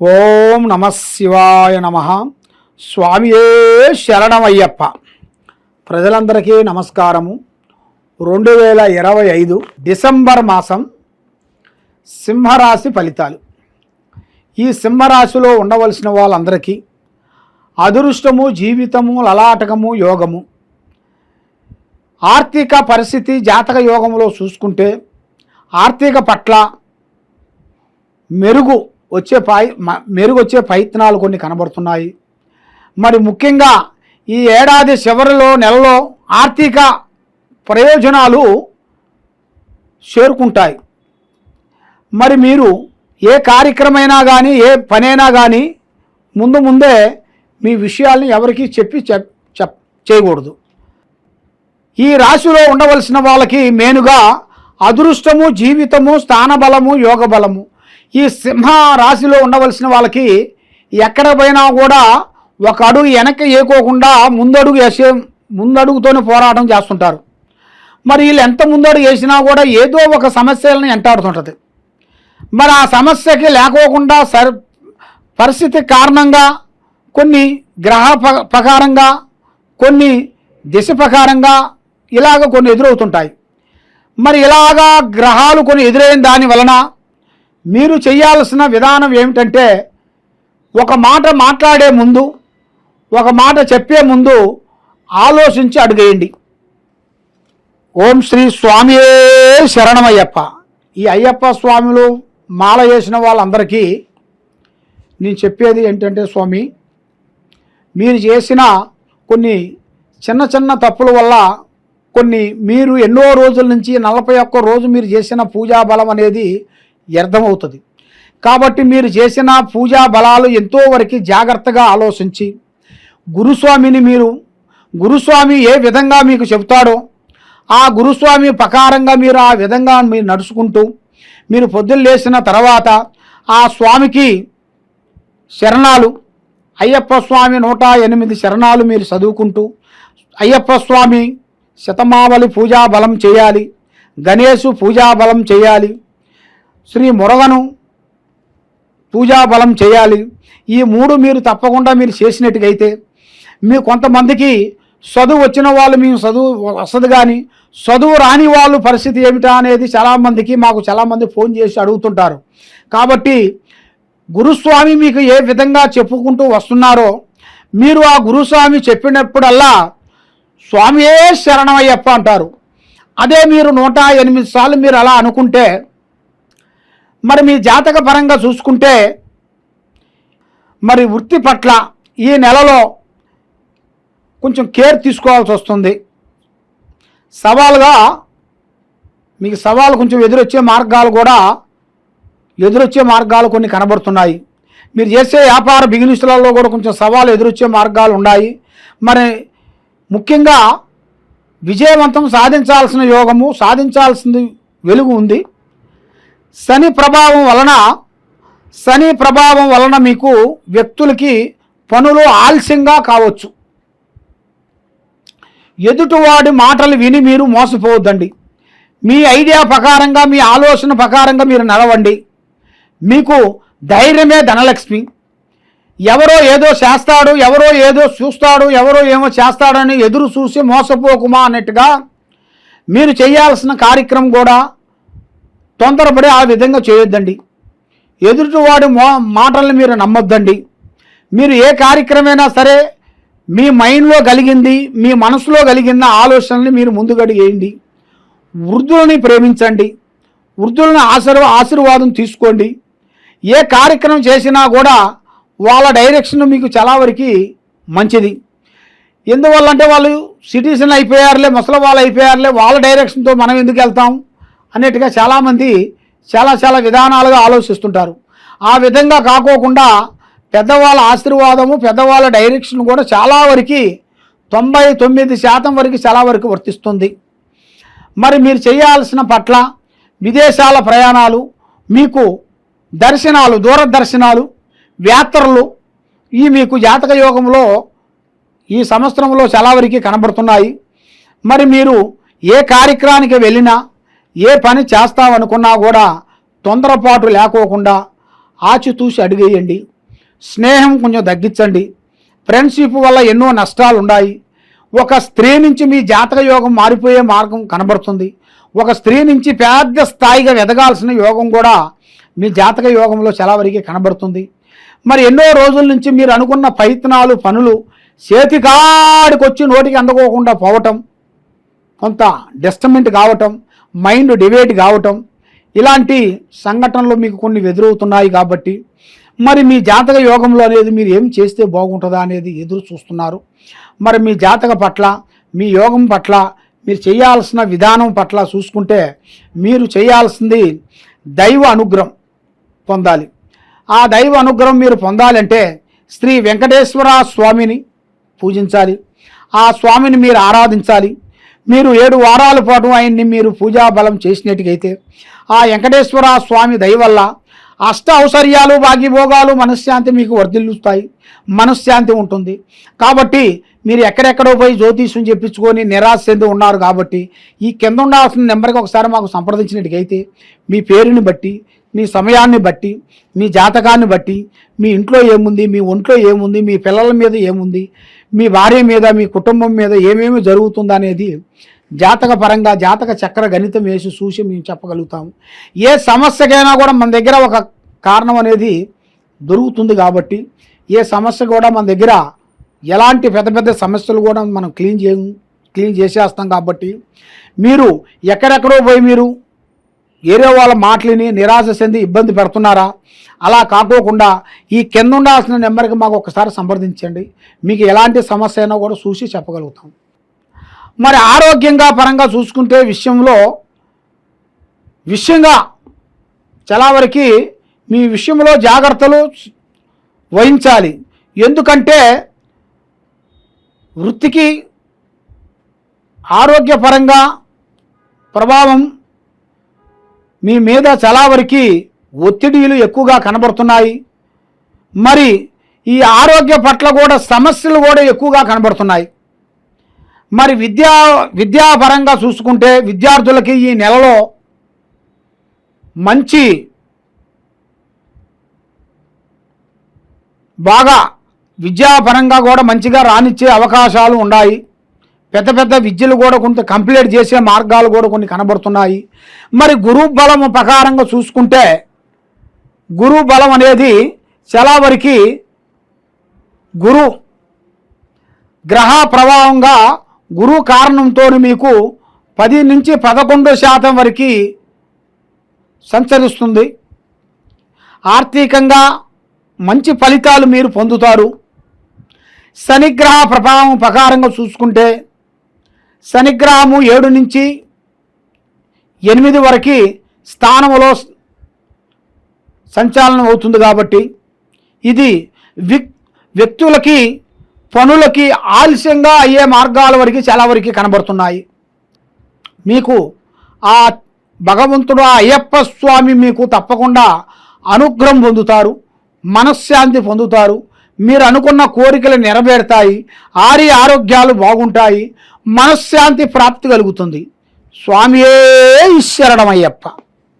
ఓం నమ శివాయ నమ. స్వామియే శరణమయ్యప్ప. ప్రజలందరికీ నమస్కారము. రెండు వేల ఇరవై ఐదు డిసెంబర్ మాసం సింహరాశి ఫలితాలు. ఈ సింహరాశిలో ఉండవలసిన వాళ్ళందరికీ అదృష్టము జీవితము లలాటకము యోగము. ఆర్థిక పరిస్థితి జాతక యోగంలో చూసుకుంటే ఆర్థిక పట్ల మెరుగు వచ్చే పై మెరుగొచ్చే మెరుగు వచ్చే ప్రయత్నాలు కొన్ని కనబడుతున్నాయి. మరి ముఖ్యంగా ఈ ఏడాది చివరిలో నెలలో ఆర్థిక ప్రయోజనాలు చేరుకుంటాయి. మరి మీరు ఏ కార్యక్రమైనా కానీ ఏ పనైనా కానీ ముందు ముందే మీ విషయాల్ని ఎవరికి చెప్పి చెప్ చెప్ చేయకూడదు. ఈ రాశిలో ఉండవలసిన వాళ్ళకి మెయిన్గా అదృష్టము జీవితము స్థానబలము యోగ బలము ఈ సింహ రాశిలో ఉండవలసిన వాళ్ళకి ఎక్కడ పోయినా కూడా ఒక అడుగు వెనక్కి ఏకోకుండా ముందడుగు వేసే ముందడుగుతోనే పోరాటం చేస్తుంటారు. మరి వీళ్ళు ఎంత ముందడుగు వేసినా కూడా ఏదో ఒక సమస్యలను ఎంటాడుతుంటుంది. మరి ఆ సమస్యకి లేకోకుండా సరి పరిస్థితి కారణంగా కొన్ని గ్రహ ప్రకారంగా కొన్ని దిశ ప్రకారంగా ఇలాగ కొన్ని ఎదురవుతుంటాయి. మరి ఇలాగా గ్రహాలు కొన్ని ఎదురైన దాని వలన మీరు చేయాల్సిన విధానం ఏమిటంటే ఒక మాట మాట్లాడే ముందు ఒక మాట చెప్పే ముందు ఆలోచించి అడుగేయండి. ఓం శ్రీ స్వామియే శరణమయ్యప్ప. ఈ అయ్యప్ప స్వామిలు మాల వేసిన వాళ్ళందరికీ నేను చెప్పేది ఏంటంటే స్వామి మీరు చేసిన కొన్ని చిన్న చిన్న తప్పుల వల్ల కొన్ని మీరు ఎన్నో రోజుల నుంచి నలభై ఒక్క రోజు మీరు చేసిన పూజా బలం అనేది వ్యర్థమవుతుంది. కాబట్టి మీరు చేసిన పూజా బలాలు ఎంతో వరకు జాగ్రత్తగా ఆలోచించి గురుస్వామిని మీరు గురుస్వామి ఏ విధంగా మీకు చెబుతాడో ఆ గురుస్వామి ప్రకారంగా మీరు ఆ విధంగా మీరు నడుచుకుంటూ మీరు పొద్దున్న లేచిన తర్వాత ఆ స్వామికి శరణాలు అయ్యప్ప స్వామి నూట ఎనిమిది శరణాలు మీరు చదువుకుంటూ అయ్యప్ప స్వామి శతమావళి పూజా బలం చేయాలి గణేషు పూజా బలం చేయాలి శ్రీ మురగను పూజా బలం చేయాలి. ఈ మూడు మీరు తప్పకుండా మీరు చేసినట్టుగైతే మీ కొంతమందికి చదువు వచ్చిన వాళ్ళు మేము చదువు వస్తుంది కానీ చదువు రాని వాళ్ళు పరిస్థితి ఏమిటా అనేది చాలామందికి మాకు చాలామంది ఫోన్ చేసి అడుగుతుంటారు. కాబట్టి గురుస్వామి మీకు ఏ విధంగా చెప్పుకుంటూ వస్తున్నారో మీరు ఆ గురుస్వామి చెప్పినప్పుడల్లా స్వామియే శరణమయ్యప్ప అంటారు. అదే మీరు నూట ఎనిమిది సార్లు మీరు అలా అనుకుంటే మరి మీ జాతక పరంగా చూసుకుంటే మరి వృత్తి పట్ల ఈ నెలలో కొంచెం కేర్ తీసుకోవాల్సి వస్తుంది. సవాలుగా మీకు సవాలు కొంచెం ఎదురొచ్చే మార్గాలు కూడా ఎదురొచ్చే మార్గాలు కొన్ని కనబడుతున్నాయి. మీరు చేసే వ్యాపార బిజినెస్లలో కూడా కొంచెం సవాలు ఎదురొచ్చే మార్గాలు ఉన్నాయి. మరి ముఖ్యంగా విజయవంతం సాధించాల్సిన యోగము సాధించాల్సింది వెలుగు ఉంది. శని ప్రభావం వలన శని ప్రభావం వలన మీకు వ్యక్తులకి పనులు ఆలస్యంగా కావచ్చు. ఎదుటివాడి మాటలు విని మీరు మోసపోవద్దండి. మీ ఐడియా ప్రకారంగా మీ ఆలోచన ప్రకారంగా మీరు నడవండి. మీకు ధైర్యమే ధనలక్ష్మి. ఎవరో ఏదో చేస్తాడు ఎవరో ఏదో చూస్తాడు ఎవరో ఏమో చేస్తాడని ఎదురు చూసి మోసపోకుమా అన్నట్టుగా మీరు చేయాల్సిన కార్యక్రమం కూడా తొందరపడి ఆ విధంగా చేయొద్దండి. ఎదుటివాడి మో మాటలను మీరు నమ్మొద్దండి. మీరు ఏ కార్యక్రమైనా సరే మీ మైండ్లో కలిగింది మీ మనసులో కలిగిన ఆలోచనల్ని మీరు ముందుగడిగేయండి వృద్ధులని ప్రేమించండి. వృద్ధులను ఆశీర్వ ఆశీర్వాదం తీసుకోండి. ఏ కార్యక్రమం చేసినా కూడా వాళ్ళ డైరెక్షన్ మీకు చాలా వరకు మంచిది. ఎందువల్ల అంటే వాళ్ళు సిటిజన్ అయిపోయారులే ముసలి వాళ్ళు అయిపోయారులే వాళ్ళ డైరెక్షన్తో మనం ఎందుకు వెళ్తాం? అన్నట్టుగా చాలామంది చాలా చాలా విధానాలుగా ఆలోచిస్తుంటారు. ఆ విధంగా కాకోకుండా పెద్దవాళ్ళ ఆశీర్వాదము పెద్దవాళ్ళ డైరెక్షన్ కూడా చాలా వరకు తొంభై తొమ్మిది శాతం వరకు చాలా వరకు వర్తిస్తుంది. మరి మీరు చేయాల్సిన పట్ల విదేశాల ప్రయాణాలు మీకు దర్శనాలు దూరదర్శనాలు వ్యాత్రలు ఈ మీకు జాతక యోగంలో ఈ సంవత్సరంలో చాలా వరకు కనబడుతున్నాయి. మరి మీరు ఏ కార్యక్రమానికి వెళ్ళినా ఏ పని చేస్తామనుకున్నా కూడా తొందరపాటు లేకోకుండా ఆచితూసి అడిగేయండి. స్నేహం కొంచెం తగ్గించండి. ఫ్రెండ్షిప్ వల్ల ఎన్నో నష్టాలు ఉన్నాయి ఒక స్త్రీ నుంచి మీ జాతక యోగం మారిపోయే మార్గం కనబడుతుంది. ఒక స్త్రీ నుంచి పెద్ద స్థాయిగా ఎదగాల్సిన యోగం కూడా మీ జాతక యోగంలో చాలా వరకు కనబడుతుంది. మరి ఎన్నో రోజుల నుంచి మీరు అనుకున్న ప్రయత్నాలు పనులు చేతికాడికొచ్చి నోటికి అందుకోకుండా పోవటం కొంత డిస్టర్మెంట్ కావటం మైండ్ డివేట్ కావటం ఇలాంటి సంఘటనలు మీకు కొన్ని ఎదురవుతున్నాయి కాబట్టి మరి మీ జాతక యోగంలో అనేది మీరు ఏం చేస్తే బాగుంటుందా అనేది ఎదురు చూస్తున్నారు. మరి మీ జాతక పట్ల మీ యోగం పట్ల మీరు చేయాల్సిన విధానం పట్ల చూసుకుంటే మీరు చేయాల్సింది దైవ అనుగ్రహం పొందాలి. ఆ దైవ అనుగ్రహం మీరు పొందాలంటే శ్రీ వెంకటేశ్వర స్వామిని పూజించాలి. ఆ స్వామిని మీరు ఆరాధించాలి. మీరు ఏడు వారాల పాటు ఆయన్ని మీరు పూజా బలం చేసినట్టుగైతే ఆ వెంకటేశ్వర స్వామి దయ వల్ల అష్ట ఔసర్యాలు భాగ్యభోగాలు మనశ్శాంతి మీకు వర్ధిల్లుస్తాయి మనశ్శాంతి ఉంటుంది. కాబట్టి మీరు ఎక్కడెక్కడో పోయి జ్యోతిష్యం చెప్పించుకొని నిరాశ చెంది ఉన్నారు కాబట్టి ఈ కింద ఉండాల్సిన నెంబర్కి ఒకసారి మాకు సంప్రదించినట్టుగైతే మీ పేరుని బట్టి మీ సమయాన్ని బట్టి మీ జాతకాన్ని బట్టి మీ ఇంట్లో ఏముంది మీ ఒంట్లో ఏముంది మీ పిల్లల మీద ఏముంది మీ భార్య మీద మీ కుటుంబం మీద ఏమేమి జరుగుతుందనేది జాతక పరంగా జాతక చక్ర గణితం వేసి చూసి మేము చెప్పగలుగుతాము. ఏ సమస్యకైనా కూడా మన దగ్గర ఒక కారణం అనేది దొరుకుతుంది కాబట్టి ఏ సమస్య కూడా మన దగ్గర ఎలాంటి పెద్ద పెద్ద సమస్యలు కూడా మనం క్లీన్ చేయ క్లీన్ చేసేస్తాం కాబట్టి మీరు ఎక్కడెక్కడో పోయి మీరు ఏరే వాళ్ళ మాటలని నిరాశ చెంది ఇబ్బంది పెడుతున్నారా? అలా కాకోకుండా ఈ కింద ఉండాల్సిన నెంబర్కి మాకు ఒకసారి సంప్రదించండి. మీకు ఎలాంటి సమస్య అయినా కూడా చూసి చెప్పగలుగుతాం. మరి ఆరోగ్యంగా పరంగా చూసుకుంటే విషయంలో విషయంగా చాలా వరకు మీ విషయంలో జాగ్రత్తలు వహించాలి. ఎందుకంటే వృత్తికి ఆరోగ్యపరంగా ప్రభావం మీ మీద చాలా వరకు ఒత్తిడిలు ఎక్కువగా కనబడుతున్నాయి. మరి ఈ ఆరోగ్య పట్ల కూడా సమస్యలు కూడా ఎక్కువగా కనబడుతున్నాయి. మరి విద్యా విద్యాపరంగా చూసుకుంటే విద్యార్థులకి ఈ నెలలో మంచి బాగా విద్యాపరంగా కూడా మంచిగా రానిచ్చే అవకాశాలు ఉన్నాయి. పెద్ద పెద్ద విద్యలు కూడా కొంత కంప్లీట్ చేసే మార్గాలు కూడా కొన్ని కనబడుతున్నాయి. మరి గురు బలం ప్రకారంగా చూసుకుంటే గురు బలం అనేది చాలా వరకు గురు గ్రహ ప్రభావంగా గురు కారణంతో మీకు పది నుంచి పదకొండు శాతం వరకు సంచరిస్తుంది. ఆర్థికంగా మంచి ఫలితాలు మీరు పొందుతారు. శనిగ్రహ ప్రభావం ప్రకారంగా చూసుకుంటే శనిగ్రహము ఏడు నుంచి ఎనిమిది వరకు స్థానంలో సంచాలనం అవుతుంది కాబట్టి ఇది వ్యక్తులకి పనులకి ఆలస్యంగా అయ్యే మార్గాల వరకు చాలా వరకు కనబడుతున్నాయి. మీకు ఆ భగవంతుడు ఆ అయ్యప్ప స్వామి మీకు తప్పకుండా అనుగ్రహం పొందుతారు మనశ్శాంతి పొందుతారు. మీరు అనుకున్న కోరికలు నెరవేరుతాయి ఆరి ఆరోగ్యాలు బాగుంటాయి మనశ్శాంతి ప్రాప్తి కలుగుతుంది. స్వామియే ఈశ్వరణమయ్యప్ప